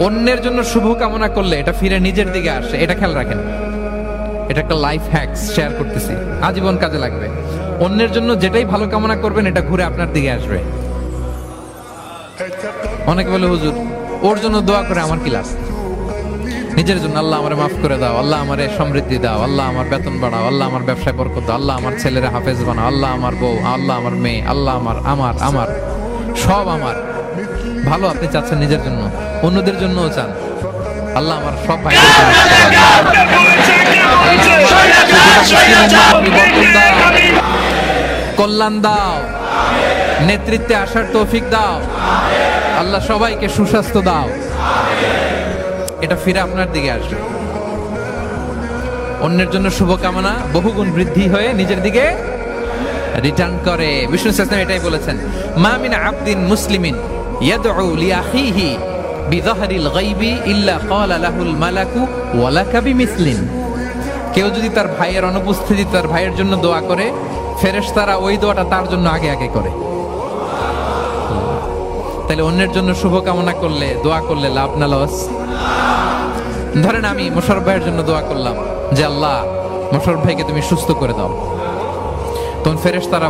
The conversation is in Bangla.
অন্যের জন্য শুভ কামনা করলে এটা ফিরে নিজের দিকে আসে। এটা খেয়াল রাখেন। এটা একটা লাইফ হ্যাকস শেয়ার করতেছি। আজীবন কাজে লাগবে। অন্যের জন্য যেটাই ভালো কামনা করবেন, এটা ঘুরে আপনার দিকে আসবে। অনেকে বলে, হুজুর, ওর জন্য দোয়া করে আমার কি লাভ? নিজের জন্য আল্লাহ আমারে মাফ করে দাও, আল্লাহ আমারে সমৃদ্ধি দাও, আল্লাহ আমার বেতন বাড়াও, আল্লাহ আমার ব্যবসায় বরকত দাও, আল্লাহ আমার ছেলেরা হাফেজ বানাও, আল্লাহ আমার বউ, আল্লাহ আমার মেয়ে, আল্লাহ আমার আমার আমার, সব আমার। ভালো আপনি চাচ্ছেন নিজের জন্য অন্যদের জন্যও চান। আল্লাহ আমার সব ভাই কল্যাণ দাও। নেতৃত্বে আসার তৌফিক দাও। আল্লাহ সবাইকে সুস্বাস্থ্য দাও। এটা ফিরে আপনার দিকে আসবে। অন্যের জন্য শুভকামনা বহুগুণ বৃদ্ধি হয়ে নিজের দিকে রিটার্ন করে। বিষ্ণু ইসলাম এটাই বলেছেন মামিন আবদিন মুসলিমিন। ইয়াদউ লিআখিহি বিযাহরিল গায়বি ইল্লা ক্বালা লাহুল মালাকু ওয়ালাকা বিমিসলিন কেউ যদি তার ভাইয়ের অনুপস্থিতি, তার ভাইয়ের জন্য দোয়া করে, ফেরেশতারা ওই দোয়াটা তার জন্য আগে আগে করে। তাহলে অন্যের জন্য শুভকামনা করলে, দোয়া করলে লাভ না লস? ধরেন আমি মোশারফ ভাইয়ের জন্য দোয়া করলাম যে, আল্লাহ মোশারফ ভাইকে তুমি সুস্থ করে দাও। তখন ফেরেশতারা